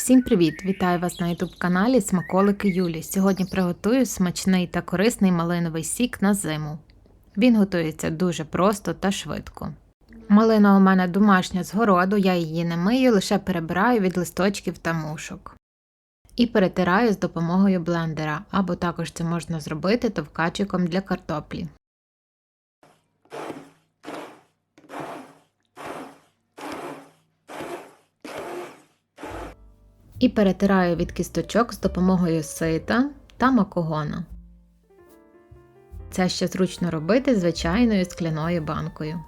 Всім привіт! Вітаю вас на youtube каналі Смаколики Юлі. Сьогодні приготую смачний та корисний малиновий сік на зиму. Він готується дуже просто та швидко. Малина у мене домашня з городу, я її не мию, лише перебираю від листочків та мушок. І перетираю з допомогою блендера, або також це можна зробити товкачиком для картоплі. І перетираю від кісточок з допомогою сита та макогона. Це ще зручно робити звичайною скляною банкою.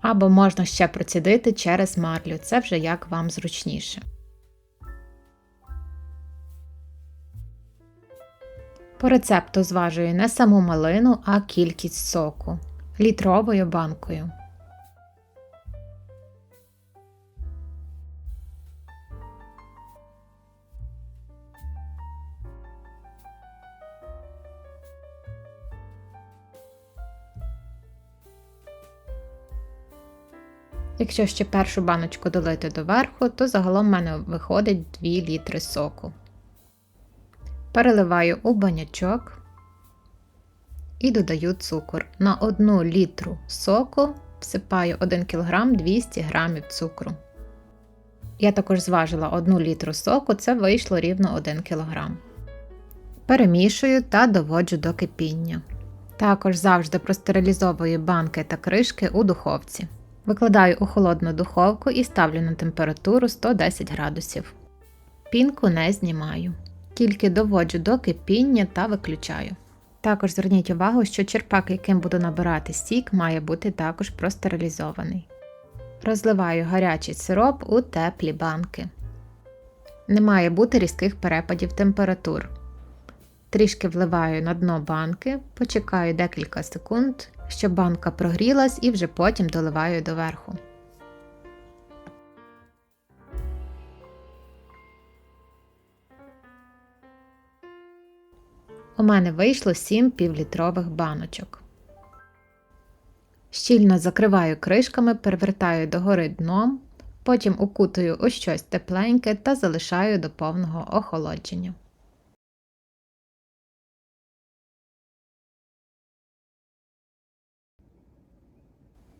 Або можна ще процідити через марлю, це вже як вам зручніше. По рецепту зважую не саму малину, а кількість соку літровою банкою. Якщо ще першу баночку долити доверху, то загалом в мене виходить 2 літри соку. Переливаю у банячок і додаю цукор. На 1 літру соку всипаю 1 кг 200 г цукру. Я також зважила 1 літру соку, це вийшло рівно 1 кг. Перемішую та доводжу до кипіння. Також завжди простерилізовую банки та кришки у духовці. Викладаю у холодну духовку і ставлю на температуру 110 градусів. Пінку не знімаю, тільки доводжу до кипіння та виключаю. Також зверніть увагу, що черпак, яким буду набирати сік, має бути також простерилізований. Розливаю гарячий сироп у теплі банки. Не має бути різких перепадів температур. Трішки вливаю на дно банки, почекаю декілька секунд, щоб банка прогрілась і вже потім доливаю доверху. У мене вийшло 7 півлітрових баночок. Щільно закриваю кришками, перевертаю догори дном, потім укутую у щось тепленьке та залишаю до повного охолодження.